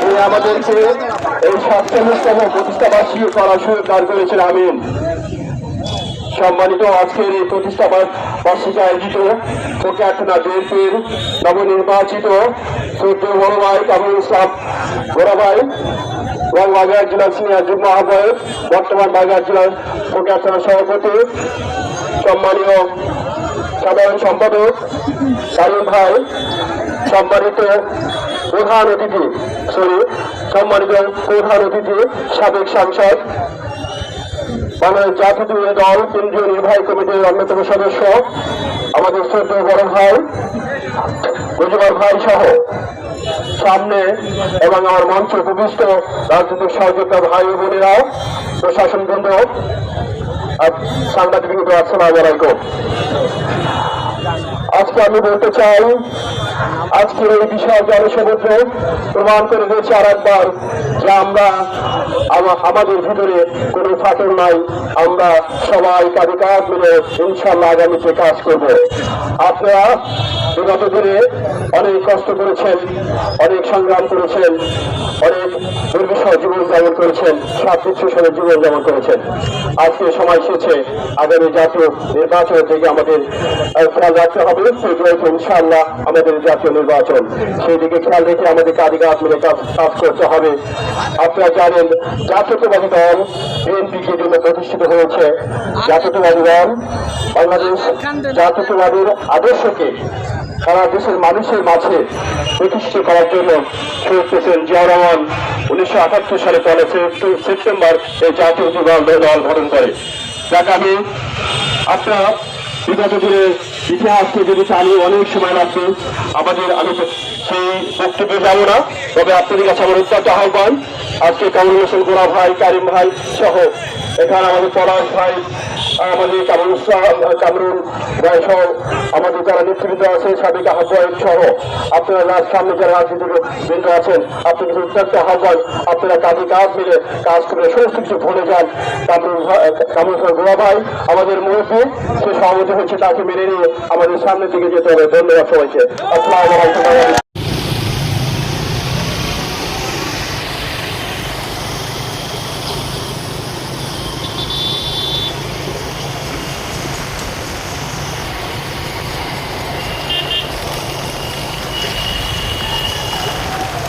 তিনি আমাদেরকে এই সাতচল্লিশতম প্রতিষ্ঠাবাসী করার সুযোগ দান করেছেন আমিন। সম্মানিত আজকের এই প্রতিষ্ঠা বার্ষিকী আয়োজিত কোটিয়াটনা জয়ন্তীর নবনির্বাচিত সদ্য বড় ভাই কামরুল ইসলাম বড় ভাই এবং বাগেরহাট জেলার সিনিয়র যুগ্ম আহ্বায়ক বর্তমান বাগেরহাট জেলার কোটিয়াটনা সভাপতি সম্মানীয় সাধারণ সম্পাদক সারিম ভাই সম্মানিত প্রধান অতিথি সরি সম্মানিত প্রধান অতিথি সাবেক সাংসদ বাংলাদেশ জাতীয় দল, কেন্দ্রীয় নির্বাহী কমিটির অন্যতম সদস্য আমাদের শ্রদ্ধ বড় ভাই মুজিবর ভাই সহ সামনে এবং আমার মঞ্চে উপবিষ্ট রাজনৈতিক সহযোগিতা ভাই ও বোনেরা, প্রশাসন বৃন্দ সাংবাদিক আসসালাম আজকে আমি বলতে চাই আজকে এই বিষয় জনসমুদ্র প্রমাণ করে দিয়েছে আর একবার যে আমরা আমা- আমাদের ভিতরে কোনো ফাটল নাই। আমরা সবাই কাজে কাজ মিলে ইনশাল্লাহ আগামীতে কাজ করব। আপনারা বিগত দিনে অনেক কষ্ট করেছেন, অনেক সংগ্রাম করেছেন অনেক দুর্বিষহ জীবন যাপন করেছেন সাতত্রিশ জীবন যাপন করেছেন। আজকে সময় এসেছে, আগামী জাতীয় নির্বাচন থেকে আমাদের খেয়াল রাখতে হবে। ইনশাআল্লাহ আমাদের জাতীয় নির্বাচন। সেই দিকে খেয়াল রেখে আমাদের কাজে মিলে কাজ করতে হবে। আপনারা জানেন, জাতীয়তাবাদী দল বিএনপিকে জন্য প্রতিষ্ঠিত হয়েছে? জাতীয়তাবাদী দল বাংলাদেশ জাতীয়তাবাদীর আদর্শকে সারা দেশের মানুষের মাঝে প্রতিষ্ঠিত করার জন্য শহীদ প্রেসিডেন্ট জিয়া রহমান। উনিশশো আটাত্তর সালে পরে সেপ্টেম্বর এই জাতীয় দল দল গঠন করে। যাকে, আমি আপনারা বিগত দিনের ইতিহাসকে যদি চালিয়ে অনেক সময় লাগবে, আমাদের আমি সেই বক্তব্যে যাব না। তবে আপনাদের কাছে আমার অত্যন্ত আহ্বান। আজকে কামরুল হোসেন গোড়া ভাই, কারিম ভাই সহ এখানে আমাদের পলাশ ভাই আমাদের কামরুল কামরুল ভাই সহ আমাদের যারা নেতৃবৃন্দ আছেন, সাবেক আহ্বায়ক সহ আপনারা রাজ, সামনে যারা রাজনীতিক বৃন্দ আছেন আপনাদের অত্যন্ত আহ্বান, আপনারা কাজে কাজ মিলে কাজ করে সমস্ত কিছু ভুলে যান। কামরুল কামরুল গোড়া ভাই আমাদের মুরব্বী, সে সভাপতি হচ্ছে তাকে মেনে নিয়ে আমাদের সামনের দিকে যেতে হবে। ধন্যবাদ সবাইকে। আলাইকুম।